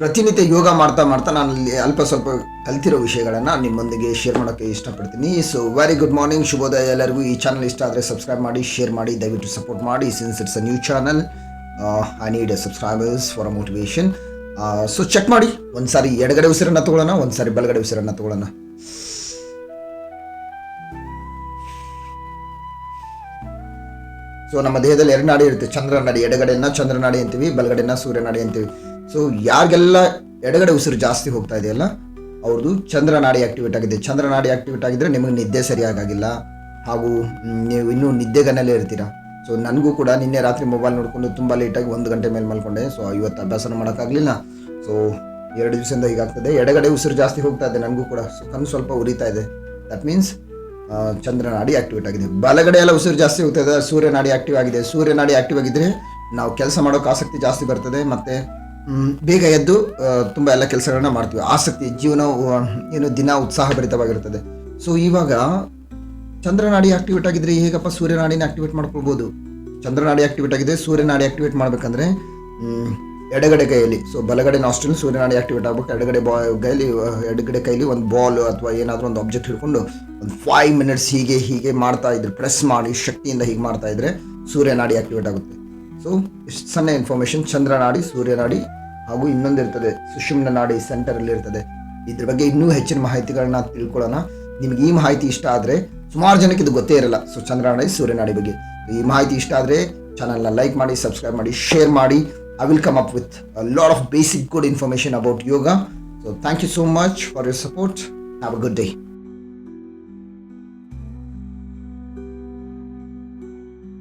ಪ್ರತಿನಿತ್ಯ ಯೋಗ ಮಾಡ್ತಾ ಮಾಡ್ತಾ ನಾನು ಅಲ್ಪ ಸ್ವಲ್ಪ ಕಲ್ತಿರೋ ವಿಷಯಗಳನ್ನು ನಿಮ್ಮೊಂದಿಗೆ ಶೇರ್ ಮಾಡೋಕ್ಕೆ ಇಷ್ಟಪಡ್ತೀನಿ. ಸೊ ವೆರಿ ಗುಡ್ ಮಾರ್ನಿಂಗ್ ಶುಭೋದಯ ಎಲ್ಲರಿಗೂ. ಈ ಚಾನಲ್ ಇಷ್ಟ ಆದರೆ ಸಬ್ಸ್ಕ್ರೈಬ್ ಮಾಡಿ ಶೇರ್ ಮಾಡಿ, ದಯವಿಟ್ಟು ಸಪೋರ್ಟ್ ಮಾಡಿ. Since it's a new channel I need subscribers for a motivation so check ಮಾಡಿ. ಒಂದು ಸಾರಿ ಎಡಗಡೆ ಉಸಿರನ್ನ ತಗೊಳ್ಳೋಣ ಒಂದು ಸಾರಿ ಬಲಗಡೆ ಉಸಿರನ್ನ ತಗೊಳ್ಳೋಣ. ಸೊ ನಮ್ಮ ದೇಹದಲ್ಲಿ ಎರಡು ನಾಡಿ ಇರುತ್ತೆ. ಚಂದ್ರ ನಾಡಿ ಎಡಗಡೆನ ಚಂದ್ರ ನಾಡಿ ಅಂತೀವಿ. ಬಲಗಡೆನ ಸೂರ್ಯ ನಾಡಿ ಅಂತೀವಿ. ಸೊ ಯಾರಿಗೆಲ್ಲ ಎಡಗಡೆ ಉಸಿರು ಜಾಸ್ತಿ ಹೋಗ್ತಾ ಇದೆಯಲ್ಲ, ಅವ್ರದ್ದು ಚಂದ್ರನಾಡಿ ಆಕ್ಟಿವೇಟ್ ಆಗಿದೆ. ಚಂದ್ರನಾಡಿ ಆಕ್ಟಿವೇಟ್ ಆಗಿದ್ರೆ ನಿಮಗೆ ನಿದ್ದೆ ಸರಿಯಾಗಿಲ್ಲ ಹಾಗೂ ನೀವು ಇನ್ನೂ ನಿದ್ದೆಗನ್ನಲ್ಲೇ ಇರ್ತೀರಾ? ಸೊ ನನಗೂ ಕೂಡ ನಿನ್ನೆ ರಾತ್ರಿ ಮೊಬೈಲ್ ನೋಡಿಕೊಂಡು ತುಂಬ ಲೇಟಾಗಿ ಒಂದು ಗಂಟೆ ಮೇಲೆ ಮಲ್ಕೊಂಡೆ. ಸೊ ಇವತ್ತು ಅಭ್ಯಾಸನ ಮಾಡೋಕ್ಕಾಗಲಿಲ್ಲ. ಸೊ ಎರಡು ದಿವಸದಿಂದ ಹೀಗಾಗ್ತದೆ ಎಡಗಡೆ ಉಸಿರು ಜಾಸ್ತಿ ಹೋಗ್ತಾ ಇದೆ ನನಗೂ ಕೂಡ. ಕಣ್ಣು ಸ್ವಲ್ಪ ಉರಿತಾ ಇದೆ. ದಟ್ ಮೀನ್ಸ್ ಚಂದ್ರನಾಡಿ ಆಕ್ಟಿವೇಟ್ ಆಗಿದೆ. ಬಲಗಡೆ ಎಲ್ಲ ಉಸಿರು ಜಾಸ್ತಿ ಹೋಗ್ತಾ ಇದೆ. ಸೂರ್ಯನಾಡಿ ಆಕ್ಟಿವ್ ಆಗಿದೆ. ಸೂರ್ಯನಾಡಿ ಆಕ್ಟಿವ್ ಆಗಿದ್ರೆ ನಾವು ಕೆಲಸ ಮಾಡೋಕ್ಕೆ ಆಸಕ್ತಿ ಜಾಸ್ತಿ ಬರ್ತದೆ. ಮತ್ತೆ ಬೇಗ ಎದ್ದು ತುಂಬ ಎಲ್ಲ ಕೆಲಸಗಳನ್ನ ಮಾಡ್ತೀವಿ. ಆಸಕ್ತಿ, ಜೀವನ ಏನು ದಿನ ಉತ್ಸಾಹಭರಿತವಾಗಿರ್ತದೆ ಸೊ ಇವಾಗ ಚಂದ್ರನಾಡಿ ಆಕ್ಟಿವೇಟ್ ಆಗಿದ್ರೆ ಹೇಗಪ್ಪ ಸೂರ್ಯನಾಡಿನ ಆಕ್ಟಿವೇಟ್ ಮಾಡ್ಕೊಳ್ಬೋದು? ಚಂದ್ರನಾಡಿ ಆಕ್ಟಿವೇಟ್ ಆಗಿದೆ ಸೂರ್ಯನಾಡಿ ಆಕ್ಟಿವೇಟ್ ಮಾಡ್ಬೇಕಂದ್ರೆ ಎಡಗಡೆ ಕೈಯಲ್ಲಿ. ಸೊ ಬಲಗಡೆ ನಾಸ್ಟ್ರಿಲ್ ಸೂರ್ಯನಾಡಿ ಆಕ್ಟಿವೇಟ್ ಆಗ್ಬೇಕು ಎಡಗಡೆ ಬಾ, ಕೈಲಿ, ಎಡಗಡೆ ಕೈಲಿ ಒಂದು ಬಾಲ್ ಅಥವಾ ಏನಾದರೂ ಒಂದು ಆಬ್ಜೆಕ್ಟ್ ಹಿಡ್ಕೊಂಡು ಒಂದು ಫೈವ್ ಮಿನಿಟ್ಸ್ ಹೀಗೆ ಹೀಗೆ ಮಾಡ್ತಾ ಇದ್ರೆ ಪ್ರೆಸ್ ಮಾಡಿ, ಶಕ್ತಿಯಿಂದ ಹೀಗೆ ಮಾಡ್ತಾ ಇದ್ರೆ ಸೂರ್ಯನಾಡಿ ಆಕ್ಟಿವೇಟ್ ಆಗುತ್ತೆ. ಸೊ ಇಷ್ಟು ಸಣ್ಣ ಇನ್ಫಾರ್ಮೇಶನ್ ಚಂದ್ರನಾಡಿ, ಸೂರ್ಯನಾಡಿ ಹಾಗೂ ಇನ್ನೊಂದಿರ್ತದೆ, ಸುಷುಮ್ನ ನಾಡಿ ಸೆಂಟರಲ್ಲಿ ಇರ್ತದೆ ಇದ್ರ ಬಗ್ಗೆ ಇನ್ನೂ ಹೆಚ್ಚಿನ ಮಾಹಿತಿಗಳನ್ನ ತಿಳ್ಕೊಳ್ಳೋಣ. ನಿಮ್ಗೆ ಈ ಮಾಹಿತಿ ಇಷ್ಟ ಆದರೆ ಸುಮಾರು ಜನಕ್ಕೆ ಇದು ಗೊತ್ತೇ ಇರಲ್ಲ ಸೊ ಚಂದ್ರನಾಡಿ ಸೂರ್ಯನಾಡಿ ಬಗ್ಗೆ. ಈ ಮಾಹಿತಿ ಇಷ್ಟ ಆದರೆ ಚಾನಲ್ನ ಲೈಕ್ ಮಾಡಿ, ಸಬ್ಸ್ಕ್ರೈಬ್ ಮಾಡಿ, ಶೇರ್ ಮಾಡಿ. I will come up with lot of basic good information about yoga so thank you so much for your support have a good day